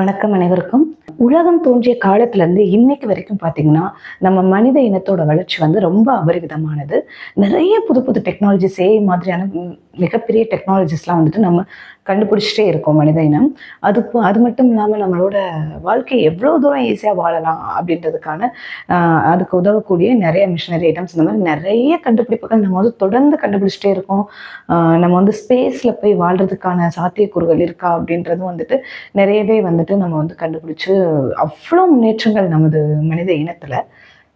வணக்கம் அனைவருக்கும். உலகம் தோன்றிய காலத்துல இருந்து இன்னைக்கு வரைக்கும் பாத்தீங்கன்னா நம்ம மனித இனத்தோட வளர்ச்சி வந்து ரொம்ப அபரிவிதமானது. நிறைய புது புது டெக்னாலஜி சே மாதிரியான மிகப்பெரிய டெக்னாலஜிஸ்லாம் வந்துட்டு நம்ம கண்டுபிடிச்சிட்டே இருக்கோம் மனித இனம். அது அது மட்டும் இல்லாமல் நம்மளோட வாழ்க்கை எவ்வளோ தூரம் ஈஸியாக வாழலாம் அப்படின்றதுக்கான அதுக்கு உதவக்கூடிய நிறைய மிஷினரி ஐட்டம்ஸ் இந்த மாதிரி நிறைய கண்டுபிடிப்புகள் நம்ம வந்து தொடர்ந்து கண்டுபிடிச்சிட்டே இருக்கோம். நம்ம வந்து ஸ்பேஸில் போய் வாழ்கிறதுக்கான சாத்தியக்கூறுகள் இருக்கா அப்படின்றதும் வந்துட்டு நிறையவே வந்துட்டு நம்ம வந்து கண்டுபிடிச்சு அவ்வளோ முன்னேற்றங்கள் நமது மனித இனத்தில்.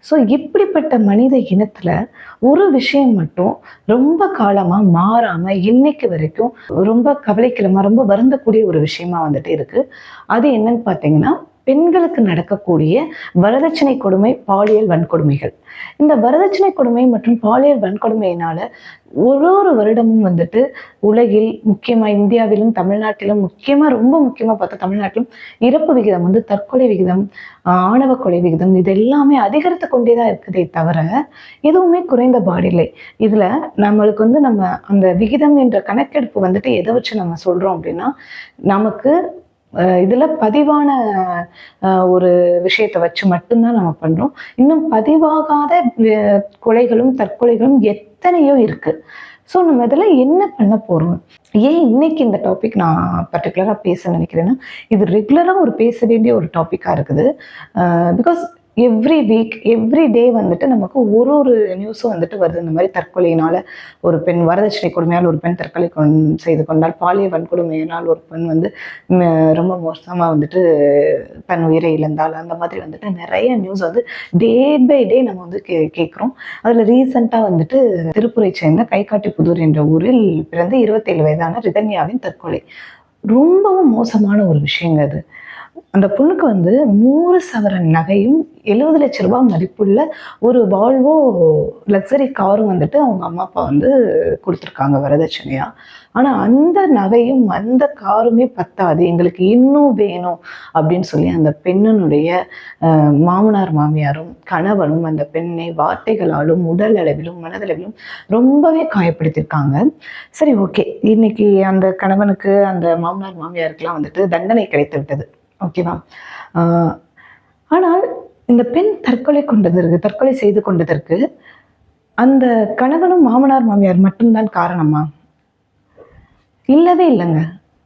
ஸோ இப்படிப்பட்ட மனித இனத்துல ஒரு விஷயம் மட்டும் ரொம்ப காலமா மாறாம இன்னைக்கு வரைக்கும் ரொம்ப கவலைக்கிடமா ரொம்ப வருந்தக்கூடிய ஒரு விஷயமா வந்துட்டு இருக்கு. அது என்னன்னு பார்த்தீங்கன்னா பெண்களுக்கு நடக்கக்கூடிய வரதட்சணை கொடுமை பாலியல் வன்கொடுமைகள். இந்த வரதட்சணை கொடுமை மற்றும் பாலியல் வன்கொடுமையினால ஒரு ஒரு வருடமும் வந்துட்டு உலகில் முக்கியமா இந்தியாவிலும் தமிழ்நாட்டிலும் முக்கியமா ரொம்ப முக்கியமா பார்த்தா தமிழ்நாட்டிலும் இறப்பு விகிதம் வந்து தற்கொலை விகிதம் ஆணவ கொலை விகிதம் இது எல்லாமே அதிகரித்து கொண்டே தான் இருக்குதே தவிர எதுவுமே குறைந்த பாடில்லை. இதுல நம்மளுக்கு வந்து நம்ம அந்த விகிதம் என்ற கணக்கெடுப்பு வந்துட்டு எதை வச்சு நம்ம சொல்றோம் அப்படின்னா நமக்கு இதில் பதிவான ஒரு விஷயத்தை வச்சு மட்டும்தான் நம்ம பண்ணுறோம் இன்னும் பதிவாகாத கொலைகளும் தற்கொலைகளும் எத்தனையோ இருக்குது ஸோ நம்ம இதில் என்ன பண்ண போகிறோம் ஏன் இன்னைக்கு இந்த டாபிக் நான் பர்டிகுலராக பேச நினைக்கிறேன்னா இது ரெகுலராக ஒரு பேச வேண்டிய ஒரு டாப்பிக்காக இருக்குது. Because every week every day வந்துட்டு நமக்கு ஒரு ஒரு நியூஸும் வந்துட்டு வருது. இந்த மாதிரி தற்கொலையினால ஒரு பெண் வரதட்சணை கொடுமையால் ஒரு பெண் தற்கொலை கொண் செய்து கொண்டால் பாலியல் வன்கொடுமையினால் ஒரு பெண் வந்து ரொம்ப மோசமாக வந்துட்டு தன் உயிரை இழந்தால் அந்த மாதிரி வந்துட்டு நிறைய நியூஸ் வந்து டே பை டே நம்ம வந்து கே கேட்குறோம் அதில் ரீசெண்டாக வந்துட்டு திருப்பூரை சேர்ந்த கைகாட்டி புதூர் என்ற ஊரில் பிறந்து இருபத்தேழு வயதான ரிதன்யாவின் தற்கொலை. ரொம்பவும் மோசமான ஒரு விஷயங்க அது. அந்த பொண்ணுக்கு வந்து நூறு சவரன் நகையும் எழுபது லட்ச ரூபாய் மதிப்புள்ள ஒரு வால்வோ லக்ஸரி காரும் வந்துட்டு அவங்க அம்மா அப்பா வந்து கொடுத்துருக்காங்க வரதட்சணையா. ஆனால் அந்த நகையும் அந்த காருமே பத்தாது. எங்களுக்கு இன்னும் வேணும் அப்படின்னு சொல்லி அந்த பெண்ணனுடைய மாமனார் மாமியாரும் கணவனும் அந்த பெண்ணை வார்த்தைகளாலும் உடல் அளவிலும் மனதளவிலும் ரொம்பவே காயப்படுத்தியிருக்காங்க. சரி ஓகே இன்னைக்கு அந்த கணவனுக்கு அந்த மாமனார் மாமியாருக்கெல்லாம் வந்துட்டு தண்டனை கிடைத்து விட்டது. ஓகேவா ஆனால் இந்த பெண் தற்கொலை கொண்டதற்கு தற்கொலை செய்து கொண்டதற்கு அந்த கணவனும் மாமனார் மாமியார் மட்டும்தான் காரணமா? இல்லவே இல்லைங்க.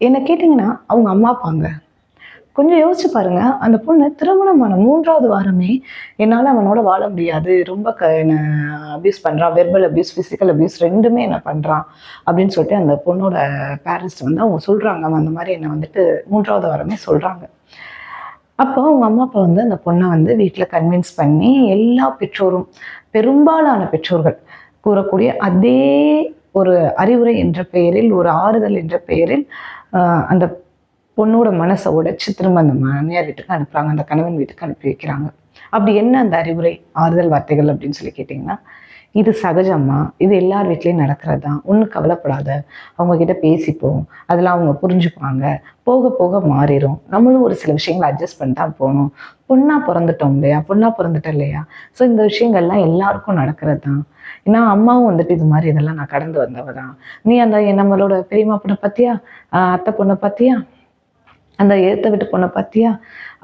என்னை கேட்டிங்கன்னா அவங்க அம்மா அப்பாங்க கொஞ்சம் யோசிச்சு பாருங்க. அந்த பொண்ணு திருமணமான மூன்றாவது வாரமே என்னால் அவனோட வாழ முடியாது. ரொம்ப க என்னை அப்யூஸ் பண்ணுறான் வெர்பல் அப்யூஸ் ஃபிசிக்கல் அப்யூஸ் ரெண்டுமே என்ன பண்ணுறான் அப்படின்னு சொல்லிட்டு அந்த பொண்ணோட பேரண்ட்ஸ் வந்து அவங்க சொல்கிறாங்க அவன் அந்த மாதிரி என்னை வந்துட்டு மூன்றாவது வாரமே சொல்கிறாங்க அப்போ அவங்க அம்மா அப்பா வந்து அந்த பொண்ணை வந்து வீட்டில் கன்வின்ஸ் பண்ணி எல்லா பெற்றோரும் பெரும்பாலான பெற்றோர்கள் கூறக்கூடிய அதே ஒரு அறிவுரை என்ற பெயரில் ஒரு ஆறுதல் என்ற பெயரில் ஆஹ், அந்த பொண்ணோட மனசை உடைச்சி திரும்ப அந்த மாமியார் வீட்டுக்கு அனுப்புறாங்க அந்த கணவன் வீட்டுக்கு அனுப்பி வைக்கிறாங்க. அப்படி என்ன அந்த அறிவுரை ஆறுதல் வார்த்தைகள் அப்படின்னு சொல்லி கேட்டிங்கன்னா இது சகஜம்மா இது எல்லார் வீட்லேயும் நடக்கிறது தான் ஒன்றும் கவலைப்படாத. அவங்க கிட்ட பேசிப்போம். அதெல்லாம் அவங்க புரிஞ்சுப்பாங்க. போக போக மாறிடும் நம்மளும் ஒரு சில விஷயங்களை அட்ஜஸ்ட் பண்ணி தான் போகணும். பொண்ணாக பிறந்துட்டோம் இல்லையா? பொண்ணாக பிறந்துட்டோம் இல்லையா? ஸோ இந்த விஷயங்கள்லாம் எல்லாருக்கும் நடக்கிறது தான் ஏன்னா அம்மாவும் வந்துட்டு இது மாதிரி இதெல்லாம் நான் கடந்து வந்தவ தான். நீ அந்த நம்மளோட பெரியம்மா பொண்ணை பார்த்தியா அத்தை பொண்ணை பார்த்தியா அந்த ஏத்த விட்டு பொண்ணை பார்த்தியா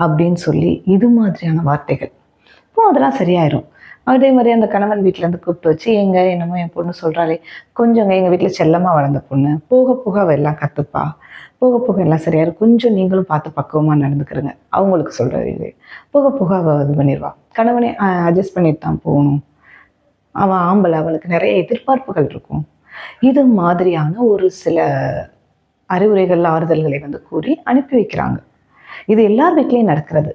அப்படின்னு சொல்லி இது மாதிரியான வார்த்தைகள். இப்போ அதெல்லாம் சரியாயிரும். அதே மாதிரி அந்த கணவன் வீட்டிலேருந்து கூப்பிட்டு வச்சு எங்க என்னமோ என் பொண்ணு சொல்கிறாளே கொஞ்சங்க எங்கள் வீட்டில் செல்லமாக வளர்ந்த பொண்ணு. போக போக அவள் எல்லாம் கற்றுப்பா போக போக எல்லாம் சரியாயிரும் கொஞ்சம் நீங்களும் பார்த்து பக்குவமாக நடந்துக்கிறங்க. அவங்களுக்கு சொல்கிறது இது போக போக அவள் இது பண்ணிடுவா. கணவனை அட்ஜஸ்ட் பண்ணிட்டு தான் போகணும். அவன் ஆம்பளை அவனுக்கு நிறைய எதிர்பார்ப்புகள் இருக்கும். இது மாதிரியான ஒரு சில அறிவுரைகள் ஆறுதல்களை வந்து கூறி அனுப்பி வைக்கிறாங்க. இது எல்லார் வீட்லேயும் நடக்கிறது.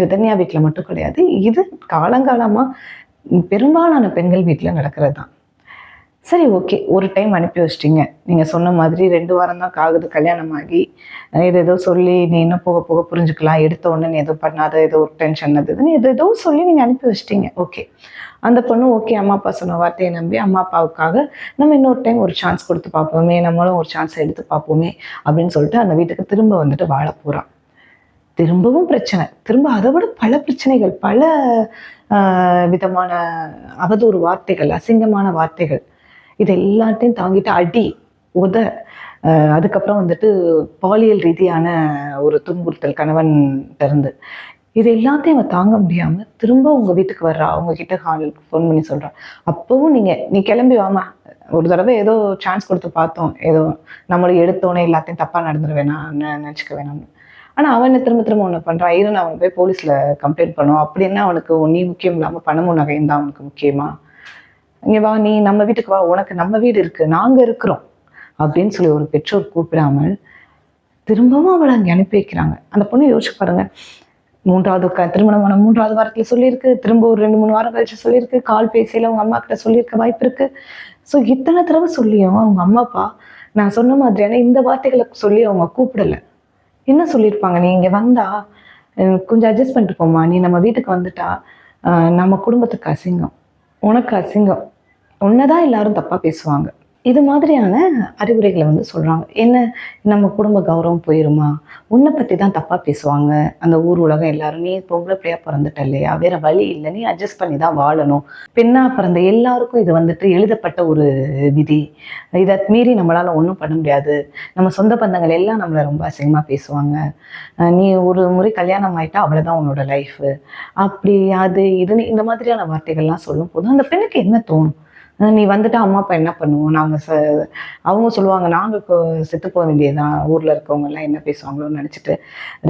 ரிதன்யா வீட்டில் மட்டும் கிடையாது. இது காலங்காலமாக பெரும்பாலான பெண்கள் வீட்டில் நடக்கிறது தான் சரி ஓகே. ஒரு டைம் அனுப்பி வச்சிட்டீங்க. நீங்கள் சொன்ன மாதிரி ரெண்டு வாரம் தான் ஆகுது கல்யாணம் ஆகி இது ஏதோ சொல்லி நீ இன்னும் போக போக புரிஞ்சுக்கலாம். எடுத்த உடனே நீ எதுவும் பண்ணாத ஏதோ ஒரு டென்ஷன் அது இதுன்னு எது ஏதோ சொல்லி நீங்கள் அனுப்பி வச்சிட்டீங்க. ஓகே. அந்த பொண்ணு ஓகே அம்மா அப்பா சொன்ன வார்த்தையை நம்பி அம்மா அப்பாவுக்காக நம்ம இன்னொரு டைம் ஒரு சான்ஸ் கொடுத்து பார்ப்போமே நம்மளும் ஒரு சான்ஸ் எடுத்து பார்ப்போமே அப்படின்னு சொல்லிட்டு அந்த வீட்டுக்கு திரும்ப வந்துட்டு வாழ போகிறான் திரும்பவும் பிரச்சனை. திரும்ப அதை விட பல பிரச்சனைகள் பல விதமான அவதூறு வார்த்தைகள் அசிங்கமான வார்த்தைகள். இது எல்லாத்தையும் தாங்கிட்டு அடி உத அதுக்கப்புறம் வந்துட்டு பாலியல் ரீதியான ஒரு துன்புறுத்தல் கணவன் திறந்து இது எல்லாத்தையும் அவன் தாங்க முடியாம திரும்ப உங்க வீட்டுக்கு வர்றா அவங்க கிட்ட ஹால் ஃபோன் பண்ணி சொல்றா. அப்பவும் நீங்க நீ கிளம்பி வாமா ஒரு தடவை ஏதோ சான்ஸ் கொடுத்து பார்த்தோம். ஏதோ நம்மளை எடுத்தோன்னே எல்லாத்தையும் தப்பா நடந்துட வேணாம் நெ- நினைச்சுக்க வேணாம்னு. ஆனா அவன் திரும்ப திரும்ப ஒன்று பண்றான் இரு நான் அவனை போய் போலீஸ்ல கம்ப்ளைண்ட் பண்ணுவோம் அப்படின்னா அவனுக்கு நீ முக்கியம் இல்லாம பணமும் நகையும் தான் அவனுக்கு முக்கியமா? இங்கே வா நீ நம்ம வீட்டுக்கு வா. உனக்கு நம்ம வீடு இருக்கு. நாங்க இருக்கிறோம். அப்படின்னு சொல்லி ஒரு பெற்றோர் கூப்பிடாமல் திரும்பவும் அவளை அங்கே அனுப்பி வைக்கிறாங்க. அந்த பொண்ணு யோசிச்சு பாருங்க. மூன்றாவது க திருமணமான மூன்றாவது வாரத்துல சொல்லியிருக்கு. திரும்ப ஒரு ரெண்டு மூணு வாரம் கழிச்சு சொல்லியிருக்கு. கால் பேசியில் அவங்க அம்மா கிட்ட சொல்லியிருக்க வாய்ப்பு இருக்கு. ஸோ இத்தனை தடவை சொல்லியும் அவங்க அம்மா அப்பா நான் சொன்ன மாதிரியான இந்த வார்த்தைகளை சொல்லி அவங்க கூப்பிடல. என்ன சொல்லியிருப்பாங்க நீ இங்கே வந்தா கொஞ்சம் அட்ஜஸ்ட் பண்ணிட்டு போம்மா. நீ நம்ம வீட்டுக்கு வந்துட்டா நம்ம குடும்பத்துக்கு அசிங்கம். உனக்கு அசிங்கம். உன்னதான் எல்லாரும் தப்பாக பேசுவாங்க. இது மாதிரியான அறிவுரைகளை வந்து சொல்கிறாங்க என்ன நம்ம குடும்ப கௌரவம் போயிருமா? உன்னை பற்றி தான் தப்பாக பேசுவாங்க. அந்த ஊர் உலகம் எல்லாரும் நீ பொம்பளை பிள்ளையா பிறந்துட்ட இல்லையா? வேற வழி இல்லை. நீ அட்ஜஸ்ட் பண்ணி தான் வாழணும். பெண்ணாக பிறந்த எல்லாருக்கும் இது வந்துட்டு எழுதப்பட்ட ஒரு விதி. இதை மீறி நம்மளால் ஒன்றும் பண்ண முடியாது. நம்ம சொந்த பந்தங்கள் எல்லாம் நம்மளை ரொம்ப அசிங்கமா பேசுவாங்க. நீ ஒரு முறை கல்யாணம் ஆயிட்டா அவ்வளோதான் உன்னோட லைஃப் அப்படி அது இதுன்னு இந்த மாதிரியான வார்த்தைகள்லாம் சொல்லும் போது அந்த பெண்ணுக்கு என்ன தோணும்? நீ வந்துட்டு அம்மா அப்பா என்ன பண்ணுவோம்? நாங்கள் ச அவங்க சொல்லுவாங்க நாங்கள் செத்து போக வேண்டியதுதான். ஊரில் இருக்கவங்க எல்லாம் என்ன பேசுவாங்களோன்னு நினச்சிட்டு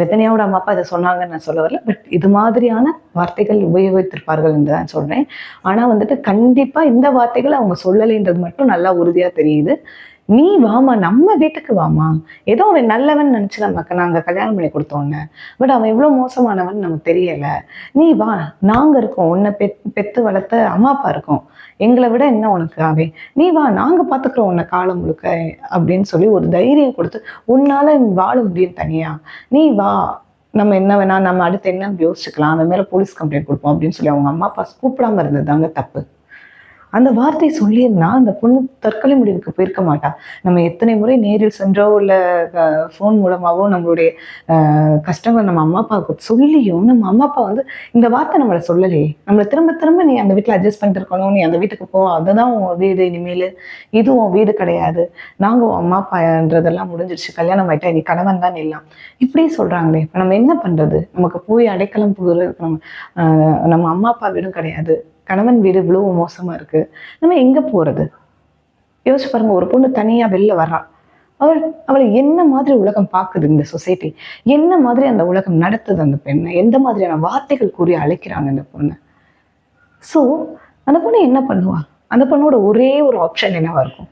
ரத்தனியாவோட அம்மா அப்பா இதை சொன்னாங்கன்னு நான் சொல்ல வரல. பட் இது மாதிரியான வார்த்தைகள் உபயோகித்திருப்பார்கள் என்று தான் சொல்கிறேன் ஆனால் வந்துட்டு கண்டிப்பாக இந்த வார்த்தைகள் அவங்க சொல்லலைன்றது மட்டும் நல்லா உறுதியாக தெரியுது. நீ வாமா நம்ம வீட்டுக்கு வாமா. ஏதோ அவன் நல்லவன் நினைச்சு நமக்கு நாங்க கல்யாணம் பண்ணி கொடுத்தோன்னு. பட் அவன் எவ்வளோ மோசமானவன் நமக்கு தெரியல. நீ வா நாங்க இருக்கோம். உன்னை பெத் பெத்து வளர்த்த அம்மா அப்பா இருக்கோம். எங்களை விட என்ன உனக்கு அவன் நீ வா நாங்க பார்த்துக்குறோம் உன்னை காலம் முழுக்க அப்படின்னு சொல்லி ஒரு தைரியம் கொடுத்து உன்னால வாழ முடியும் தனியா? நீ வா நம்ம என்ன வேணா நம்ம அடுத்து என்ன யோசிச்சுக்கலாம்? அவன் மேல போலீஸ் கம்ப்ளைண்ட் கொடுப்போம் அப்படின்னு சொல்லி அவங்க அம்மா அப்பா கூப்பிடாம இருந்ததாங்க தப்பு. அந்த வார்த்தை சொல்லியிருந்தா அந்த பொண்ணு தற்கொலை முடிவுக்கு போயிருக்க மாட்டா. நம்ம எத்தனை முறை நேரில் சென்றோ இல்லை ஃபோன் மூலமாவோ நம்மளுடைய அஹ், கஷ்டங்களை நம்ம அம்மா அப்பாவுக்கு சொல்லியும் நம்ம அம்மா அப்பா வந்து இந்த வார்த்தை நம்மளை சொல்லலையே. நம்மளை திரும்ப திரும்ப நீ அந்த வீட்டில் அட்ஜஸ்ட் பண்ணிட்டு இருக்கணும் நீ அந்த வீட்டுக்கு போ அதுதான் உன் வீடு இனிமேல். இதுவும் உன் வீடு கிடையாது. நாங்கள் உன் அம்மா அப்பான்றதெல்லாம் முடிஞ்சிருச்சு. கல்யாணம் ஆயிட்டா நீ கணவன் தான் எல்லாம். இப்படியே சொல்றாங்களே. இப்போ நம்ம என்ன பண்றது? நமக்கு போய் அடைக்கலம் புகுறதுக்கு நம்ம அஹ், நம்ம அம்மா அப்பா வீடும் கிடையாது. கணவன் வீடு இவ்வளவு மோசமா இருக்கு. நம்ம எங்க போறது? யோசிச்சு பாருங்கள் ஒரு பொண்ணு தனியா வெளில வர்றா. அவள் அவளை என்ன மாதிரி உலகம் பார்க்குது இந்த சொசைட்டி என்ன மாதிரி அந்த உலகம் நடத்துது அந்த பெண்ணை? எந்த மாதிரியான வார்த்தைகள் கூறி அழைக்கிறாங்க அந்த பொண்ணை? ஸோ அந்த பொண்ணு என்ன பண்ணுவா? அந்த பொண்ணோட ஒரே ஒரு ஆப்ஷன் என்னவா இருக்கும்?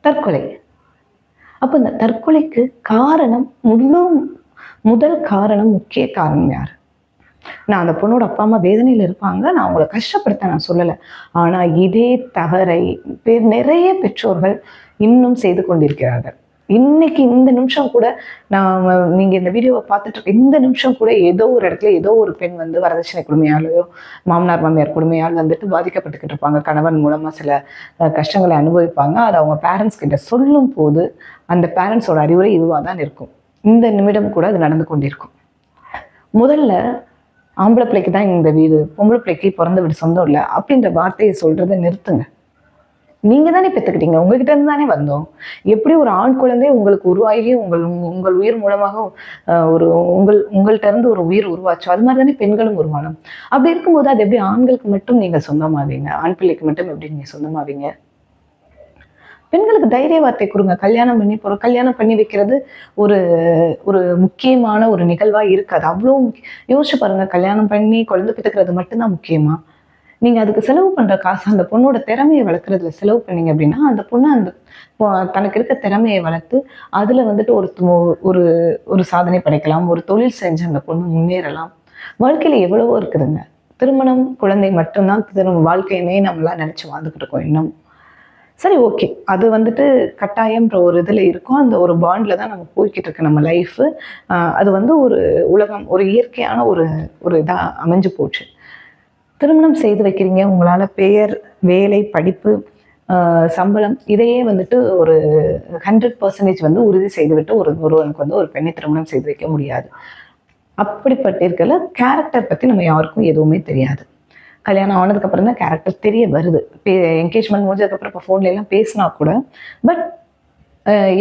தற்கொலை. அப்போ இந்த தற்கொலைக்கு காரணம் முழு முதல் காரணம் முக்கிய காரணம் யார்? நான் அந்த பொண்ணோட அப்பா அம்மா வேதனையில் இருப்பாங்க. நான் அவங்கள கஷ்டப்படுத்த நான் சொல்லலை. ஆனால் இதே தவறை பேர் நிறைய பெற்றோர்கள் இன்னும் செய்து கொண்டிருக்கிறார்கள். இன்னைக்கு இந்த நிமிஷம் கூட நான் நீங்க இந்த வீடியோவை பார்த்துட்டு இருக்க இந்த நிமிஷம் கூட ஏதோ ஒரு இடத்துல ஏதோ ஒரு பெண் வந்து வரதட்சணை கொடுமையாலேயோ மாமனார் மாமியார் கொடுமையால் வந்துட்டு பாதிக்கப்பட்டுக்கிட்டு இருப்பாங்க. கணவன் மூலமா சில கஷ்டங்களை அனுபவிப்பாங்க. அதை அவங்க பேரண்ட்ஸ் கிட்ட சொல்லும் போது அந்த பேரண்ட்ஸோட அறிவுரை இதுவாக தான் இருக்கும். இந்த நிமிடம் கூட அது நடந்து கொண்டிருக்கும். முதல்ல ஆம்பளை பிள்ளைக்கு தான் இந்த வீடு பொம்பளை பிள்ளைக்கு பிறந்த வீடு சொந்தம் இல்லை அப்படின்ற வார்த்தையை சொல்கிறத நிறுத்துங்க. நீங்க தானே பெற்றுக்கிட்டீங்க உங்ககிட்ட இருந்து தானே வந்தோம். எப்படி ஒரு ஆண் குழந்தை உங்களுக்கு உருவாகி உங்கள் உங்கள் உயிர் மூலமாக ஒரு உங்கள் உங்கள்கிட்ட இருந்து ஒரு உயிர் உருவாச்சோ? அது மாதிரி தானே பெண்களும் உருவானோம். அப்படி இருக்கும்போது அது எப்படி ஆண்களுக்கு மட்டும் நீங்க சொந்தமாவீங்க? ஆண் பிள்ளைக்கு மட்டும் எப்படி நீங்க சொந்தமாவீங்க? பெண்களுக்கு தைரிய வார்த்தை கொடுங்க. கல்யாணம் பண்ணி போகிறோம் கல்யாணம் பண்ணி வைக்கிறது ஒரு ஒரு முக்கியமான ஒரு நிகழ்வா இருக்காது. அவ்வளோ முக்கிய- யோசிச்சு பாருங்க. கல்யாணம் பண்ணி குழந்தை பெற்றுக்கிறது மட்டும்தான் முக்கியமா? நீங்க அதுக்கு செலவு பண்ற காசு அந்த பொண்ணோட திறமையை வளர்க்குறதுல செலவு பண்ணீங்க அப்படின்னா அந்த பொண்ணு அந்த தனக்கு இருக்க திறமையை வளர்த்து அதுல வந்துட்டு ஒரு ஒரு ஒரு சாதனை படைக்கலாம். ஒரு தொழில் செஞ்சு அந்த பொண்ணு முன்னேறலாம். வாழ்க்கையில எவ்வளவோ இருக்குதுங்க. திருமணம் குழந்தை மட்டும்தான் திரும்ப வாழ்க்கையினே நம்மளாம் நினைச்சு வாழ்ந்துக்கிட்டு இருக்கோம் இன்னும். சரி ஓகே அது வந்துட்டு கட்டாயம்ன்ற ஒரு இதில் இருக்கும். அந்த ஒரு பாண்டில் தான் நம்ம போய்கிட்டு இருக்கு நம்ம லைஃபு அது வந்து ஒரு உலகம் ஒரு இயற்கையான ஒரு ஒரு இதாக அமைஞ்சு போச்சு. திருமணம் செய்து வைக்கிறீங்க. உங்களால் பெயர் வேலை படிப்பு சம்பளம் இதையே வந்துட்டு ஒரு ஹண்ட்ரட் பர்சன்டேஜ் வந்து உறுதி செய்துவிட்டு ஒரு ஒருவனுக்கு வந்து ஒரு பெண்ணை திருமணம் செய்து வைக்க முடியாது. அப்படிப்பட்ட இருக்கல கேரக்டர் பற்றி நம்ம யாருக்கும் எதுவுமே தெரியாது. கல்யாணம் ஆனதுக்கப்புறம் தான் கேரக்டர் தெரிய வருது. என்கேஜ்மெண்ட் முடிஞ்சதுக்கப்புறம் இப்போ ஃபோன்ல எல்லாம் பேசினா கூட பட்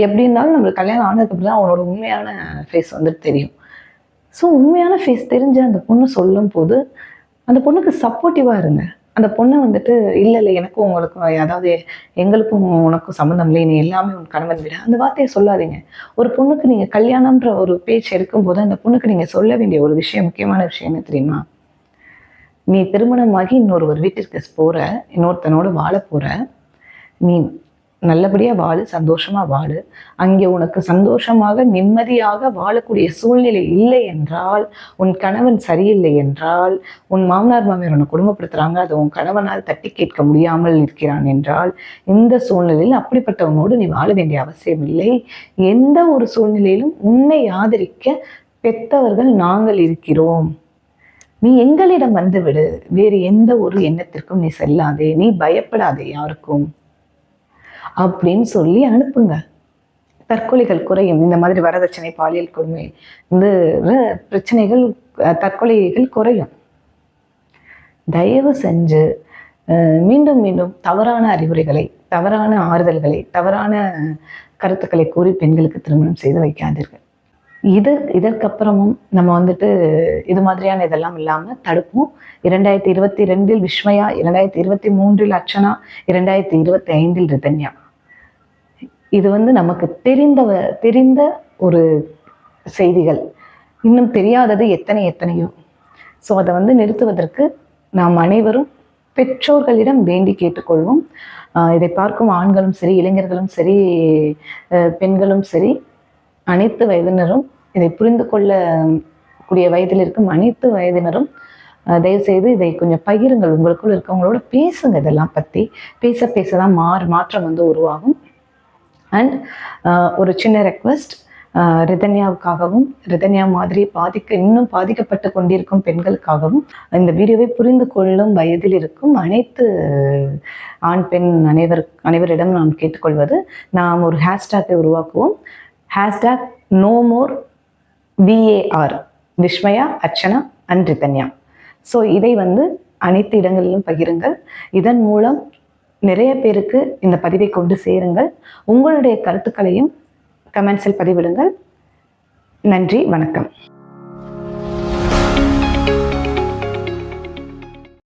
எப்படி இருந்தாலும் நம்மளுக்கு கல்யாணம் ஆனதுக்கப்புறம் தான் அவனோட உண்மையான ஃபேஸ் வந்துட்டு தெரியும். ஸோ உண்மையான ஃபேஸ் தெரிஞ்ச அந்த பொண்ணு சொல்லும் போது அந்த பொண்ணுக்கு சப்போர்ட்டிவாக இருங்க. அந்த பொண்ணை வந்துட்டு இல்லை இல்லை எனக்கும் உங்களுக்கும் அதாவது எங்களுக்கும் உனக்கும் சம்மந்தம் இல்லை நீ எல்லாமே உன் கணவன் விட. அந்த வார்த்தையை சொல்லாதீங்க. ஒரு பொண்ணுக்கு நீங்கள் கல்யாணம்ன்ற ஒரு பேச்சு எடுக்கும்போது அந்த பொண்ணுக்கு நீங்கள் சொல்ல வேண்டிய ஒரு விஷயம் முக்கியமான விஷயம் என்ன தெரியுமா? நீ திருமணமாகி இன்னொருவர் வீட்டிற்கு போகிற இன்னொருத்தனோடு வாழ போகிற நீ நல்லபடியாக வாழு சந்தோஷமாக வாழு. அங்கே உனக்கு சந்தோஷமாக நிம்மதியாக வாழக்கூடிய சூழ்நிலை இல்லை என்றால் உன் கணவன் சரியில்லை என்றால் உன் மாமனார் மாமியார் உன்னை குடும்பப்படுத்துகிறாங்க அதை உன் கணவனால் தட்டி கேட்க முடியாமல் இருக்கிறான் என்றால் இந்த சூழ்நிலையில் அப்படிப்பட்டவனோடு நீ வாழ வேண்டிய அவசியம் இல்லை. எந்த ஒரு சூழ்நிலையிலும் உன்னை ஆதரிக்க பெத்தவர்கள் நாங்கள் இருக்கிறோம். நீ எங்களிடம் வந்து விடு வேறு எந்த ஒரு எண்ணத்திற்கும் நீ செல்லாதே. நீ பயப்படாதே யாருக்கும். அப்படின்னு சொல்லி அனுப்புங்க. தற்கொலைகள் குறையும். இந்த மாதிரி வரதட்சணை பாலியல் கொடுமை இந்த பிரச்சனைகள் அஹ், தற்கொலைகள் குறையும். தயவு செஞ்சு மீண்டும் மீண்டும் தவறான அறிவுரைகளை தவறான ஆறுதல்களை தவறான கருத்துக்களை கூறி பெண்களுக்கு திருமணம் செய்து வைக்காதீர்கள். இது இதற்கப்புறமும் நம்ம வந்துட்டு இது மாதிரியான இதெல்லாம் இல்லாமல் தடுப்போம். இரண்டாயிரத்தி இருபத்தி ரெண்டில் விஸ்மயா இரண்டாயிரத்தி இருபத்தி மூன்றில் அர்ச்சனா இரண்டாயிரத்தி இருபத்தி ஐந்தில் ரிதன்யா. இது வந்து நமக்கு தெரிந்த தெரிந்த ஒரு செய்திகள். இன்னும் தெரியாதது எத்தனை எத்தனையோ. ஸோ அதை வந்து நிறுத்துவதற்கு நாம் அனைவரும் பெற்றோர்களிடம் வேண்டி கேட்டுக்கொள்வோம். இதை பார்க்கும் ஆண்களும் சரி இளைஞர்களும் சரி பெண்களும் சரி அனைத்து வயதினரும் இதை புரிந்து கொள்ள கூடிய வயதில் இருக்கும் அனைத்து வயதினரும் தயவுசெய்து இதை கொஞ்சம் பகிருங்கள். உங்களுக்குள்ள இருக்கவங்களோட பேசுங்க இதெல்லாம் பற்றி பேச பேச தான் மாறு மாற்றம் வந்து உருவாகும். அண்ட் ஒரு சின்ன ரெக்வெஸ்ட் ரிதன்யாவுக்காகவும் ரிதன்யா மாதிரி பாதிக்க இன்னும் பாதிக்கப்பட்டு கொண்டிருக்கும் பெண்களுக்காகவும் இந்த வீடியோவை புரிந்து கொள்ளும் வயதில் இருக்கும் அனைத்து ஆண் பெண் அனைவர் அனைவரிடம் நான் கேட்டுக்கொள்வது நாம் ஒரு ஹேஷ்டேக்கை உருவாக்குவோம். Hashtag no more VAR Vismaya Archana and Rithanya so இதை வந்து அனைத்து இடங்களிலும் பகிருங்கள். இதன் மூலம் நிறைய பேருக்கு இந்த பதிவை கொண்டு சேருங்கள். உங்களுடைய கருத்துக்களையும் கமெண்ட்ஸில் பதிவிடுங்கள். நன்றி வணக்கம்.